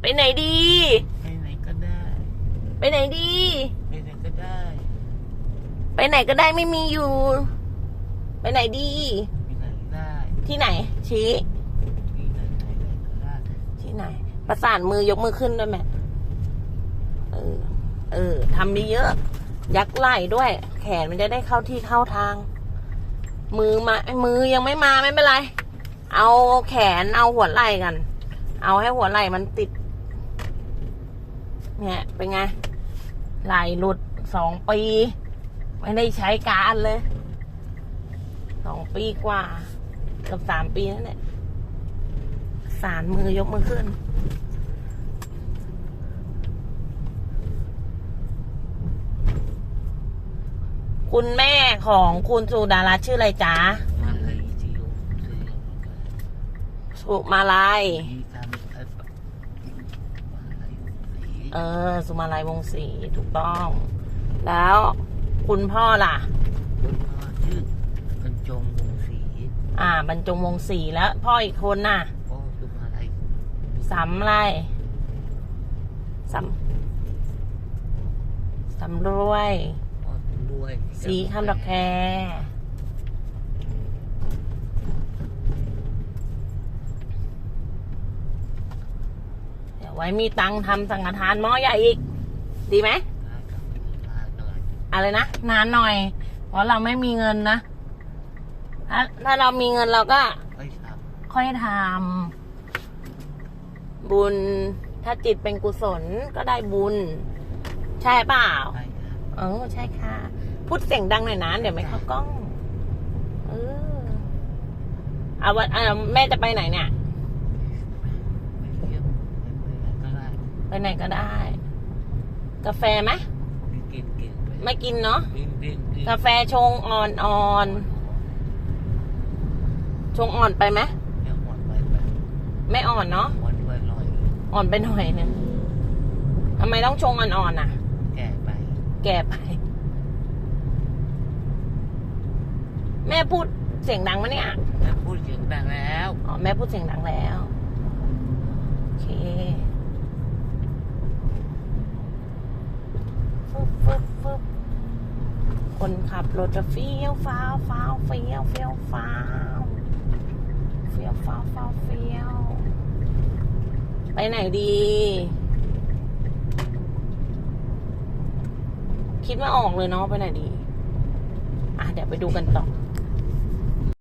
ไปไหนดี ไปไหนก็ได้ ไปไหนดี ไปไหนก็ได้ ไปไหนก็ได้ไม่มีอยู่ ไปไหนดี ไปไหนได้ ที่ไหน ชี้ที่ไหนไหนไหนก็ได้ที่ไหน ประสานมือยกมือขึ้นด้วยแม่เออ เออทำดีเยอะ ยักไหล่ด้วย แขนมันจะได้เข้าที่เข้าทาง มือมา มือยังไม่มาไม่เป็นไร เอาแขนเอาหัวไหล่กัน เอาให้หัวไหล่มันติด เนี่ย เป็นไง ไหล่หลุดสองปี ไม่ได้ใช้การเลย สองปีกว่าเกือบสามปีนั่นแหละสารมือยกมือขึ้น คุณแม่ของคุณสุดารัตน์ชื่ออะไรจ๊ะมาเลยจิโอซื้อสุมาลัย มีทำอะไรมาเลยสี เออ สุมาลัยวงศรีถูกต้อง แล้วคุณพ่อล่ะ คุณพ่อชื่อกันจงวงศรีอ่า บรรจงวงศรีแล้ว พ่ออีกคนน่ะพ่อสุมาลัยสำไรสำสำรวยพ่อรวย สีคำดอกแคเดี๋ยว ไว้มีตังค์ทำสังฆทานหม้อใหญ่อีก ดีไหมได้ครับมาหน่อยอะไรนะนานหน่อย เพราะเราไม่มีเงินนะถ้าถ้าเรามีเงินเราก็ ค่อยทค่อยทำบุญ ถ้าจิตเป็นกุศลก็ได้บุญ ใช่เปล่าำได้ครับเออใช่ค่ะ พูดเสียงดังหน่อยนะเดี๋ยวไม่เข้ากล้อง เออเอาวันอ่าแม่จะไปไหนเนี่ย ไปเที่ยว ไปไหนก็ได้ไปไหนก็ได้ กาแฟไหมกินกินไปไม่กินเนาะกินกินกินกาแฟชงอ่อนอ่อนๆชงอ่อนไปไหมเดี๋ยวหมดไปไปไม่อ่อนเนาะหมดไปหน่อยอ่อนไปหน่อยนึงทำไมต้องชงอ่อนๆน่ะ แก่ไปแก่ไป แม่พูดเสียงดังมะเนี่ย แล้วพูดเสียงดังแล้ว อ๋อแม่พูดเสียงดังแล้ว โอเค ฟึบฟึบฟึบคนขับรถจะเฟี้ยวฟ้าวฟ้าวเฟี้ยวเฟี้ยวฟ้าวเฟี้ยวฟ้าวฟ้าวเฟี้ยว ไปไหนดี คิดไม่ออกเลยเนาะไปไหนดี อะเดี๋ยวไปดูกันต่อ